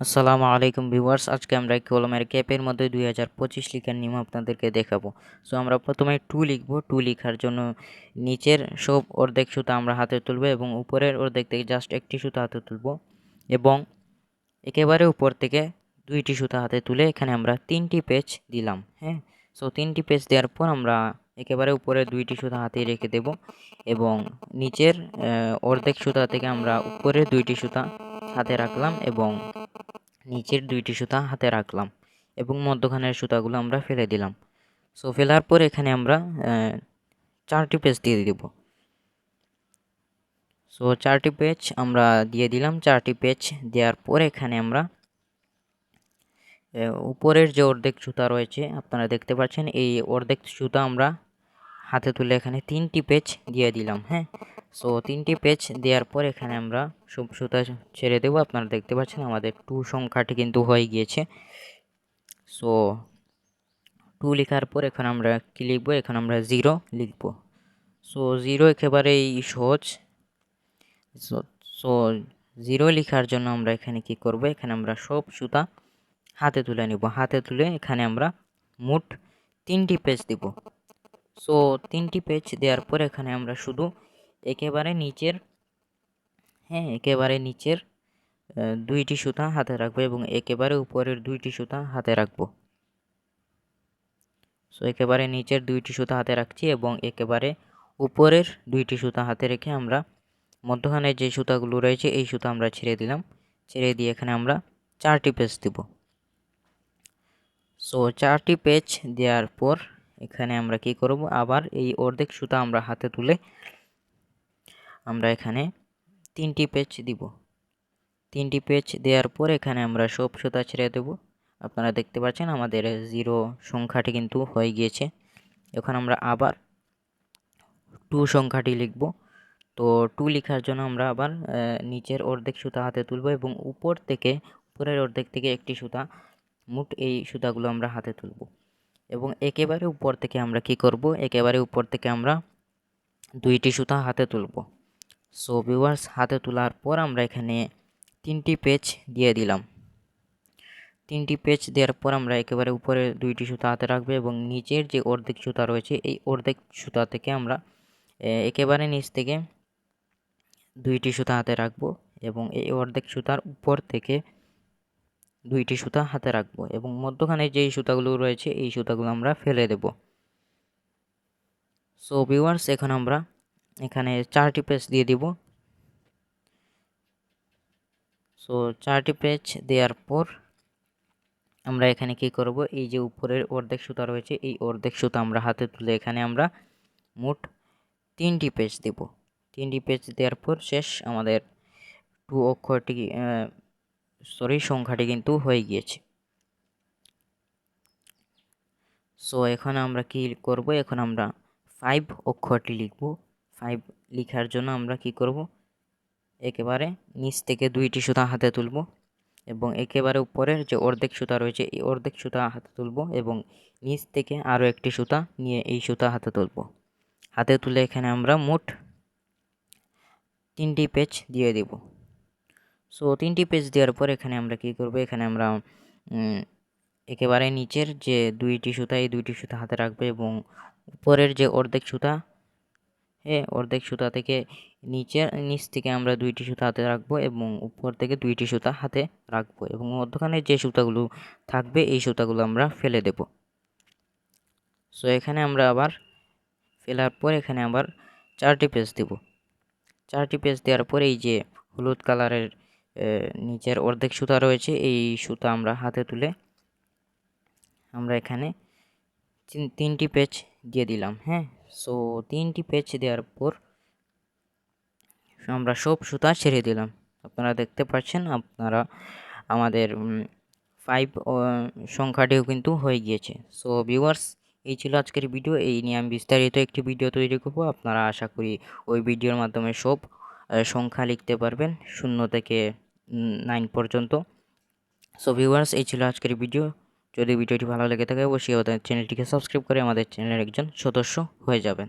আসসালামু আলাইকুম ভিউয়ার্স, আজকে আমরা কলমের ক্যাপের মধ্যে দুই হাজার পঁচিশ লিখার নিয়ম আপনাদেরকে দেখাবো। সো আমরা প্রথমে টু লিখব, টু লিখার জন্য নিচের সব অর্ধেক সুতা আমরা হাতে তুলব এবং উপরের অর্ধেক থেকে জাস্ট একটি সুতা হাতে তুলব এবং একেবারে উপর থেকে দুইটি সুতা হাতে তুলে এখানে আমরা তিনটি পেজ দিলাম হ্যাঁ? সো তিনটি পেজ দেওয়ার পর আমরা একেবারে উপরে দুইটি সুতা হাতে রেখে দেব এবং নিচের অর্ধেক সুতা থেকে আমরা উপরে দুইটি সুতা হাতে রাখলাম এবং নিচের দুইটি সুতা হাতে রাখলাম এবং মধ্যখানের সুতাগুলো আমরা ফেলে দিলাম। সো, ফেলার পর এখানে আমরা চারটি পেজ দিয়ে দেব। সো, চারটি পেজ আমরা দিয়ে দিলাম। চারটি পেজ দেওয়ার পর এখানে আমরা উপরের যে অর্ধেক সুতা রয়েছে, আপনারা দেখতে পাচ্ছেন, এই অর্ধেক সুতা আমরা হাতে তুলে এখানে তিনটি পেজ দিয়ে দিলাম হ্যাঁ? সো তিনটি পেজ দেওয়ার পর এখানে আমরা সব সুতা ছেড়ে দেবো। আপনারা দেখতে পাচ্ছেন আমাদের টু সংখ্যাটি কিন্তু হয়ে গিয়েছে। সো টু লেখার পর এখন আমরা কী লিখব? এখন আমরা জিরো লিখব। সো জিরো একেবারেই সহজ। সো জিরো লেখার জন্য আমরা এখানে কি করব? এখানে আমরা সব সুতা হাতে তুলে নিব। হাতে তুলে এখানে আমরা মোট তিনটি পেজ দিব। সো তিনটি পেজ দেওয়ার পর এখানে আমরা শুধু একেবারে নিচের হ্যাঁ একেবারে নিচের দুইটি সুতা হাতে রাখব এবং একেবারে উপরের দুইটি সুতা হাতে রাখব। সো একেবারে নিচের দুইটি সুতা হাতে রাখছি এবং একেবারে উপরের দুইটি সুতা হাতে রেখে আমরা মধ্যখানে যে সুতাগুলো রয়েছে, এই সুতা আমরা ছেড়ে দিলাম। ছেড়ে দিয়ে এখানে আমরা চারটি পেজ দিব। সো চারটি পেজ দেওয়ার পর এখানে আমরা কি করব? আবার এই অর্ধেক সুতা আমরা হাতে তুলে আমরা এখানে তিনটি পেজ দিব। তিনটি পেজ দেওয়ার পর এখানে আমরা সব সুতা ছেড়ে দেব। আপনারা দেখতে পাচ্ছেন আমাদের জিরো সংখ্যাটি কিন্তু হয়ে গিয়েছে। এখন আমরা আবার টু সংখ্যাটি লিখব। তো টু লেখার জন্য আমরা আবার নিচের অর্ধেক সুতা হাতে তুলব এবং উপর থেকে, উপরের অর্ধেক থেকে একটি সুতা, মুট এই সুতাগুলো আমরা হাতে তুলব। এবং একেবারে উপর থেকে আমরা কি করব? একেবারে উপর থেকে আমরা দুইটি সুতা হাতে তুলব। সো ভিউয়ার্স হাতে তোলার পর আমরা এখানে তিনটি পেজ দিয়ে দিলাম। তিনটি পেজ দেওয়ার পর আমরা একেবারে উপরে দুইটি সুতা হাতে রাখব এবং নিচের যে অর্ধেক সুতা রয়েছে, এই অর্ধেক সুতা থেকে আমরা একেবারে নিচ থেকে দুইটি সুতা হাতে রাখব এবং এই অর্ধেক সুতার উপর থেকে দুইটি সুতা হাতে রাখব এবং মধ্যখানে যেই সুতাগুলো রয়েছে, এই সুতাগুলো আমরা ফেলে দেব। সো ভিউয়ার্স এখন আমরা এখানে চারটি পেজ দিয়ে দিব। সো চারটি পেজ দেওয়ার পর আমরা এখানে কি করব? এই যে উপরের অর্ধেক সুতা রয়েছে, এই অর্ধেক সুতা আমরা হাতে তুলে এখানে আমরা মোট তিনটি পেজ দেব। তিনটি পেজ দেওয়ার পর শেষ আমাদের টু অক্ষরটি সরি, সংখ্যাটি কিন্তু হয়ে গিয়েছে। সো এখন আমরা কি করব? এখন আমরা ফাইভ অক্ষরটি লিখব। ফাইভ লেখার জন্য আমরা কি করব? একেবারে নিচ থেকে দুইটি সুতা হাতে তুলব এবং একেবারে উপরের যে অর্ধেক সুতা রয়েছে, এই অর্ধেক সুতা হাতে তুলব এবং নিচ থেকে আরও একটি সুতা নিয়ে এই সুতা হাতে তুলব। হাতে তুলে এখানে আমরা মোট তিনটি পেজ দিয়ে দেব। সো তিনটি পেজ দেওয়ার পর এখানে আমরা কি করব? এখানে আমরা একেবারে নিচের যে দুইটি সুতা, এই দুইটি সুতা হাতে রাখবে এবং উপরের যে অর্ধেক সুতা হ্যাঁ অর্ধেক সুতা থেকে নিচের নিচ থেকে আমরা দুইটি সুতা হাতে রাখব এবং উপর থেকে দুইটি সুতা হাতে রাখব এবং মধ্যখানে যে সুতাগুলো থাকবে, এই সুতাগুলো আমরা ফেলে দেব। সো এখানে আমরা আবার ফেলার পর এখানে আবার চারটি পেজ দেব। চারটি পেজ দেওয়ার পর এই যে হলুদ কালারের নিচের অর্ধেক সুতা রয়েছে। এই সুতা আমরা হাতে তুলে আমরা এখানে তিনটি পেজ দিয়ে দিলাম হ্যাঁ? সো তিনটি পেজ দেওয়ার পর আমরা সব সুতা ছেড়ে দিলাম। আপনারা দেখতে পাচ্ছেন, আপনারা আমাদের ফাইভ সংখ্যাটিও কিন্তু হয়ে গিয়েছে। সো ভিউয়ার্স এই ছিল আজকের ভিডিও এই নিয়ে আমি বিস্তারিত একটি ভিডিও তৈরি করব। আপনারা আশা করি ওই ভিডিওর মাধ্যমে সব সংখ্যা লিখতে পারবেন। শূন্য থেকে নাইন পর্যন্ত। সো ভিউয়ার্স এই ছিল আজকের ভিডিও যদি ভিডিওটি ভালো লেগে থাকে, অবশ্যই আমাদের চ্যানেলটিকে সাবস্ক্রাইব করে আমাদের চ্যানেলের একজন সদস্য হয়ে যাবেন।